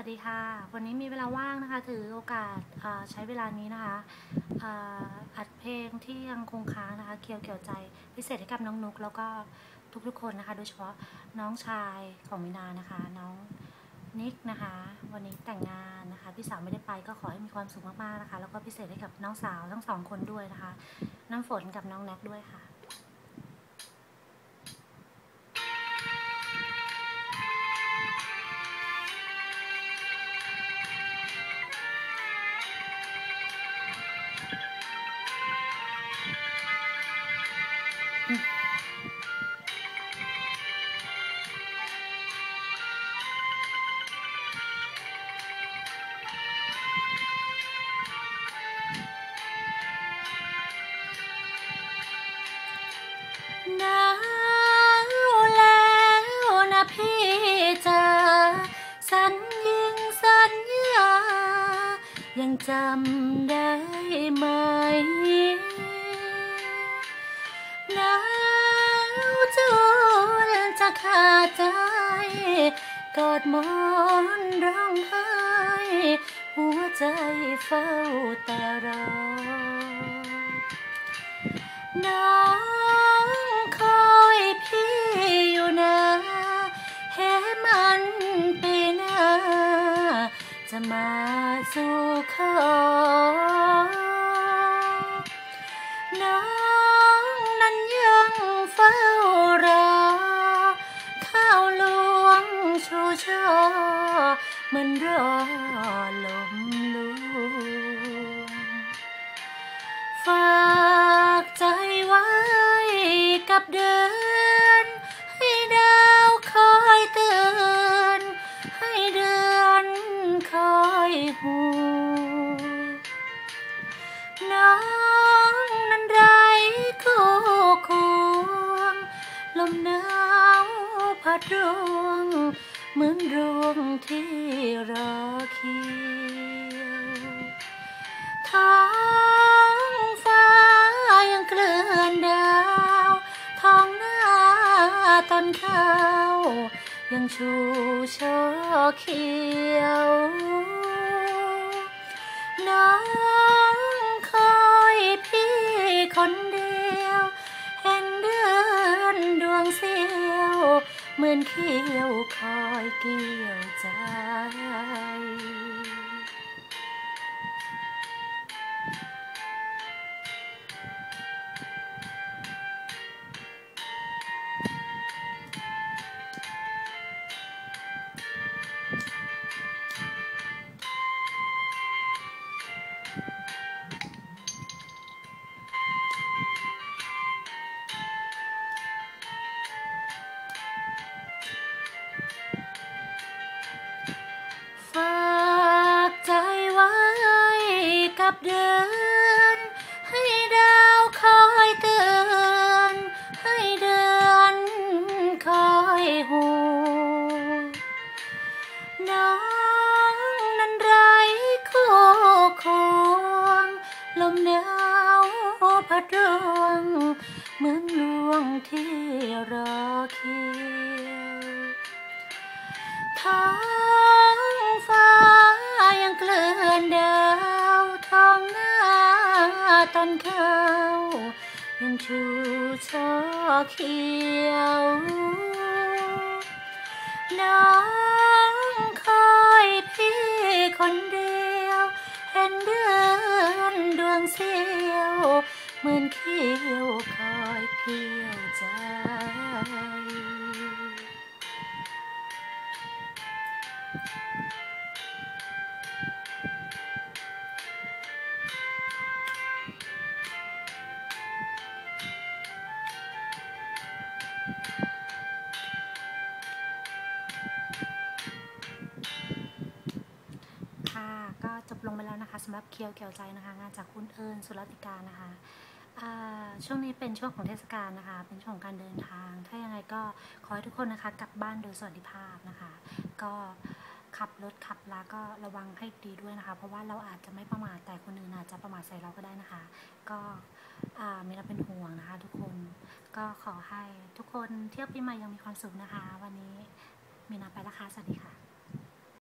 วัสดีค่ะ วันนี้มีเวลาว่างนะคะ ถือโอกาสใช้เวลานี้นะคะอัดเพลงที่ยังคงค้างนะคะเคียวเกี่ยวใจพิเศษให้กับน้องนุก แล้วก็ทุกๆคนนะคะ โดยเฉพาะน้องชายของมินานะคะ น้องนิกนะคะ วันนี้แต่งงานนะคะ พี่สาวไม่ได้ไปก็ขอให้มีความสุขมากๆนะคะ แล้วก็พิเศษให้กับน้องสาวทั้งสองคนด้วยนะคะ น้ำฝนกับน้องแน็กด้วยค่ะ จำได้ไหมหนาวจนจะขาดใจ กอดมอนร้องไห้ หัวใจเฝ้าแต่รอน้อง ชูช่อเหมือนรอลมลวงฝากใจไว้กับเดือนให้ดาวคอยเตือนให้เดือนคอยหูน้องนั้นไรคู่ควงลมหนาวพัดรวง เหมือนรวงที่รอเคียวท้องฟ้ายังเคลื่อนดาวท้องหน้าต้นข้าวยังชูช่อเขียวน้อ เหมือนเขี้ยวคอยเกี่ยวใจ กับเดือน ให้ดาวคอยเตือนให้เดือนคอยหูน้องนั้นไรคู่ควงลมหนาวพัดรวงเหมือนลวงที่รอเคียวท้อ ต้นข้าวยังชูช่อเขียวน้องคอยพี่คนเดียว เห็นเดือนดวงเสียวเหมือนเขียวคอยเกี่ยวใจ ก็จบลงไปแล้วนะคะสำหรับเคียวเกี่ยวใจนะคะ งานจากคุณเอิญสุรติการนะคะช่วงนี้เป็นช่วงของเทศกาลนะคะ เป็นช่วงของการเดินทาง ถ้ายังไงก็ขอให้ทุกคนนะคะกลับบ้านโดยสวัสดิภาพนะคะ ก็ขับรถขับลาก็ระวังให้ดีด้วยนะคะ เพราะว่าเราอาจจะไม่ประมาทแต่คนอื่นอาจจะประมาทใส่เราก็ได้นะคะ ก็อ่ามีเราเป็นห่วงนะคะ ทุกคนก็ขอให้ทุกคนเที่ยวปีใหม่ยังมีความสุขนะคะ วันนี้มีนาไปแล้วค่ะสวัสดีค่ะ